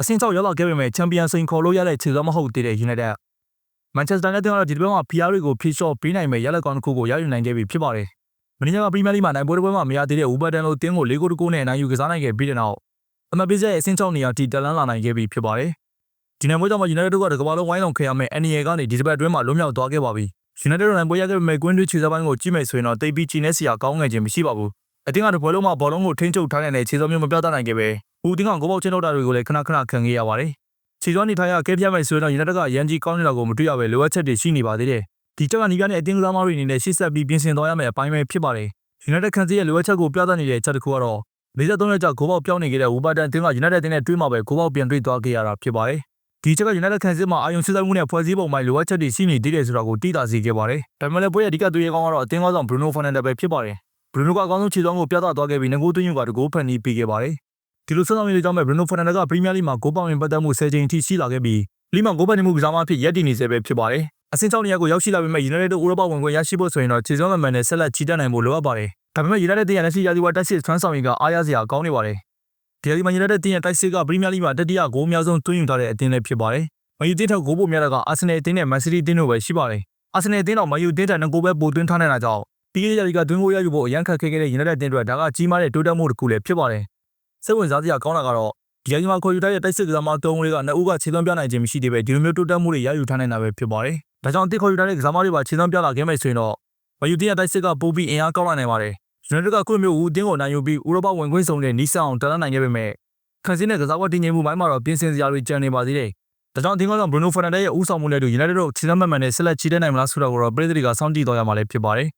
အဆင့်6ရောက်လာခဲ့ပေမဲ့ချန်ပီယံစိန်ခေါ်လို့ရတဲ့ခြေစွမ်းမဟုတ်သေးတဲ့ United မန်ချက်စတာနဲ့တင်ကတော့ဒီတစ်ပတ်မှာဖီယာတွေကိုဖြေလျှော့ပေးနိုင်မဲ့ရလက်ကောင်းတစ်ခုကိုရယူနိုင်ခဲ့ပြီဖြစ်ပါတယ်။မင်းညာကပရီးမီးယားလိမှာနိုင်ပွဲတစ်ပွဲမှာမရသေးတဲ့ဝူဘတ်တန်လိုတင်းကို၄ဂိုးတကူနဲ့နိုင်ယူကစားနိုင်ခဲ့ပြီးတဲ့နောက်အမတ်ပေးဆက်ရဲ့အဆင့်6နေရာထိတက်လန်းလာနိုင်ခဲ့ပြီဖြစ်ပါတယ်။ဒီနိုင်ပွဲကြောင့်မှ United တို့ကတကမ္ဘာလုံးဝိုင်းလုံးခဲရမယ့် NEA ကနေဒီတစ်ပတ်အတွင်းမှာလွတ်မြောက်သွားခဲ့ပါပြီ။ United တို့နိုင်ပွဲရခဲ့ပေမဲ့ကွင်းတွင်းခြေစပိုင်းကိုကြည့်မယ်ဆိုရင်တော့တိတ်ပြီးချီနေစရာကောင်းငယ်ခြင်းမရှိပါဘူး။အတင်းကတပွဲလုံးမှာဘောလုံးကိုထိန်းချုပ်ထားနိုင်တဲ့ခြေစောမျိုးမပြသနိုင်ခဲ့ပဲ ဦးတင်းကဂိုးပေါက်ချင်းထုတ်တာတွေကိုလည်းခဏခဏခံခဲ့ရပါတယ်။ခြေစွမ်းနေထိုင်ရကဲပြမယ်ဆိုရင်တော့ United ကရန်ကြီးကောင်းနေတာကိုမတွေ့ရပဲလိုအပ်ချက်တွေရှိနေပါသေးတယ်။ဒီချက်ကနီးပြနဲ့အတင်းကစားမတွေအနေနဲ့ရှေ့ဆက်ပြီးပြင်ဆင်သွားရမယ့်အပိုင်းပဲဖြစ်ပါတယ်။ United ခန်းစီရဲ့လိုအပ်ချက်ကိုပြသနေတဲ့ချက်တစ်ခုကတော့53ရက်ကြာဂိုးပေါက်ပြောင်းနေခဲ့တဲ့ဝူပါတန်တင်းက United တင်းနဲ့တွေးမှာပဲဂိုးပေါက်ပြန်တွေ့သွားခဲ့ရတာဖြစ်ပါတယ်။ဒီချက်က United ခန်းစီမှာအာယုံစစ်ဆိုင်မှုနဲ့ဖွဲ့စည်းပုံပိုင်းလိုအပ်ချက်တွေရှိနေသေးတယ်ဆိုတာကိုတိတာစေခဲ့ပါတယ်။ဒါပေမဲ့လည်းပွဲရဲ့အဓိကသွေးရကောင်းကတော့အတင်းကောင်းဆောင် Bruno Fernandes ပဲဖြစ်ပါတယ်။ Bruno ကအကောင်းဆုံးခြေစွမ်းကိုပြသသွားခဲ့ပြီးငကိုးသွင်းယူကတကိုးဖန်တီးပေးခဲ့ပါတယ်။ ဒီလိုဆက်ဆောင်ရည်တွေကြောင့်ပဲ Bruno Fernandes ကပရီးမီးယားလိမှာဂိုးပေါင်ဝင်ပတ်သက်မှု10ချိန်အထိရှိလာခဲ့ပြီးလိမှာဂိုးပတ်နေမှုကစားမအဖြစ်ရပ်တည်နေစေပဲဖြစ်ပါတယ်။အဆင့်6နေရာကိုရောက်ရှိလာပေမဲ့ United တို့ဥရောပဝင်ခွင့်ရရှိဖို့ဆိုရင်တော့ခြေစွမ်းမှန်မှန်နဲ့ဆက်လက်ချီတက်နိုင်ဖို့လိုအပ်ပါတယ်။ဒါပေမဲ့ United တင်ရလက်ရှိရာသီဝတိုက်စစ်ဆွမ်းဆောင်ရည်ကအားရစရာကောင်းနေပါတယ်။ဒီရာသီမှာ United တင်ရတိုက်စစ်ကပရီးမီးယားလိမှာတတိယဂိုးအများဆုံးသွင်းယူထားတဲ့အသင်းလည်းဖြစ်ပါတယ်။မယူတင်ထောက်ဂိုးပိုများတာကအာဆင်နယ်အသင်းနဲ့မန်စီးတီးအသင်းတို့ပဲရှိပါတယ်။အာဆင်နယ်အသင်းတော့မယူတင်တဲ့နှစ်ဂိုးပဲပိုသွင်းထားနိုင်တာကြောင့်ပြီးခဲ့တဲ့ရာသီကသွင်းဂိုးရယူဖို့အရန်ခက်ခဲခဲ့တဲ့ United အသင်းအတွက်ဒါကကြီးမားတဲ့တိုးတက်မှုတစ်ခုလည်းဖြစ်ပါတယ်။ စိတ်ဝင်စားစရာကောင်းတာကတော့ဒီရာသီမှာခေါ်ယူထားတဲ့တိုက်စစ်ကစားမသုံးဦးတွေကနှစ်ဦးကခြေသွမ်းပြနိုင်ခြင်းမရှိသေးပဲဒီလိုမျိုးတိုးတက်မှုတွေရယူထားနိုင်တာပဲဖြစ်ပါတယ်။ဒါကြောင့်အသစ်ခေါ်ယူထားတဲ့ကစားမတွေပါခြေသွမ်းပြလာခဲ့မယ်ဆိုရင်တော့မယူတင်ရတိုက်စစ်ကပိုပြီးအင်အားကောင်းလာနိုင်ပါတယ်။ United ကခုလိုမျိုးဦးအသင်းကိုနိုင်ယူပြီးဥရောပဝင်ခွင့်ဆောင်တဲ့နီးစပ်အောင်တက်လာနိုင်ခဲ့ပေမဲ့ခန်းစင်းတဲ့ကစားကွက်တည်ငြိမ်မှုပိုင်းမှာတော့ပြင်ဆင်စရာတွေကြံနေပါသေးတယ်။ဒါကြောင့်အသင်းကောင် Bruno Fernandes ရဲ့ဦးဆောင်မှုနဲ့အတူ United တို့ခြေသွမ်းမှန်မှန်နဲ့ဆက်လက်ချီတက်နိုင်မလားဆိုတာကိုတော့ပြည်သူတွေကစောင့်ကြည့်တော့ရမှာလည်းဖြစ်ပါတယ်။